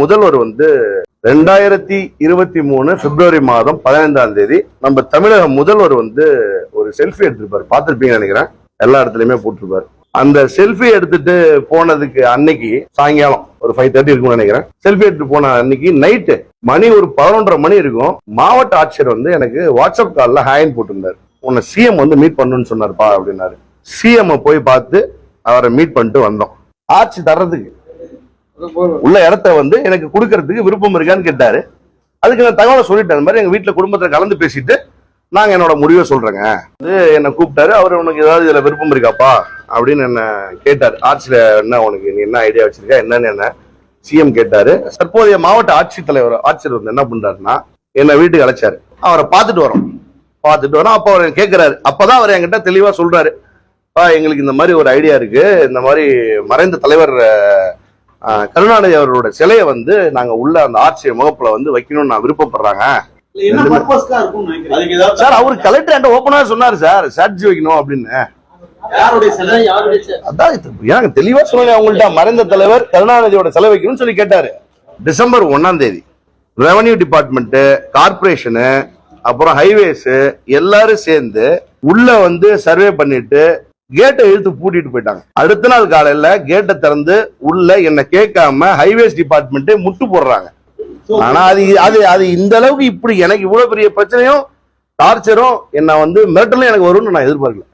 முதல்வர் வந்து ரெண்டாயிரத்தி இருபத்தி மூணு பிப்ரவரி மாதம் பதினைந்தாம் தேதி நம்ம தமிழக முதல்வர் வந்து ஒரு செல்ஃபி எடுத்திருப்பாரு. பார்த்துருப்பீங்கன்னு நினைக்கிறேன். எல்லா இடத்துலயுமே போட்டிருப்பாரு. அந்த செல்ஃபி எடுத்துட்டு போனதுக்கு அன்னைக்கு சாயங்காலம் ஒரு ஃபைவ் தேர்ட்டி இருக்கும்னு நினைக்கிறேன். செல்ஃபி எடுத்துட்டு போன அன்னைக்கு நைட்டு மணி ஒரு பதினொன்றரை மணி இருக்கும். மாவட்ட ஆட்சியர் வந்து எனக்கு வாட்ஸ்அப் காலில் ஹேண்ட் போட்டிருந்தாரு. உன்னை சிஎம் வந்து மீட் பண்ணுன்னு சொன்னார்ப்பா அப்படின்னாரு. சிஎம் போய் பார்த்து அவரை மீட் பண்ணிட்டு வந்தோம். ஆட்சி தர்றதுக்கு உள்ள இடத்த வந்து எனக்கு கொடுக்கறதுக்கு விருப்பம் இருக்கான்னு கேட்டாரு. அதுக்கு நான் தகவலை சொல்லிட்டேன். இந்த மாதிரி எங்க வீட்டுல குடும்பத்துல கலந்து பேசிட்டு நாங்க என்னோட முடிவை சொல்றேங்க. இது என்ன கூப்பிட்டாரு. அவர் உனக்கு ஏதாவது இதுல விருப்பம் இருக்காப்பா? அப்படின்னு என்ன கேட்டார். ஆட்சியில என்ன உனக்கு நீ என்ன ஐடியா வச்சிருக்கா? என்னன்னு என்ன சிஎம் கேட்டாரு. தற்போதைய மாவட்ட ஆட்சித்தலைவர் ஆட்சியர் வந்து என்ன பண்றாருன்னா என்ன வீட்டுக்கு அழைச்சாரு. அவரை பார்த்துட்டு வரோம். பார்த்துட்டு வரோம். அப்போ அவர் கேட்கிறாரு அப்பதான் அவர் என்கிட்ட தெளிவா சொல்றாரு. எங்களுக்கு இந்த மாதிரி ஒரு ஐடியா இருக்கு. இந்த மாதிரி மறைந்த தலைவர் கருணாநிதி அவரோட சிலையை வந்து நாங்க உள்ள அந்த ஆட்சியர் முகப்புல வந்து வைக்கணும்னு நான் விருப்பப்படுறாங்க. சார் அவரு கலெக்டர் என்கிட்ட ஓப்பனா சொன்னாரு சார். சாட்சி வைக்கணும் அப்படின்னு. எனக்கு தெளிவா சொல்லுங்க அவங்கள்ட்ட மறைந்த தலைவர் கருணாநிதியோட செலவு வைக்கணும்னு சொல்லி கேட்டாரு. டிசம்பர் ஒன்னாம் தேதி. ரெவன்யூ டிபார்ட்மெண்ட் கார்பரேஷனு அப்புறம் ஹைவேஸ் எல்லாரும் சேர்ந்து உள்ள வந்து சர்வே பண்ணிட்டு கேட்டை இழுத்து பூட்டிட்டு போயிட்டாங்க. அடுத்த நாள் காலையில கேட்டை திறந்து உள்ள என்ன கேட்காம ஹைவேஸ் டிபார்ட்மெண்ட் முட்டு போடுறாங்க. ஆனா அது அது அது இந்த அளவுக்கு இப்படி எனக்கு இவ்வளவு பெரிய பிரச்சனையும் டார்ச்சரும் என்ன வந்து மிரட்டலும் எனக்கு வரும்னு நான் எதிர்பார்க்கல.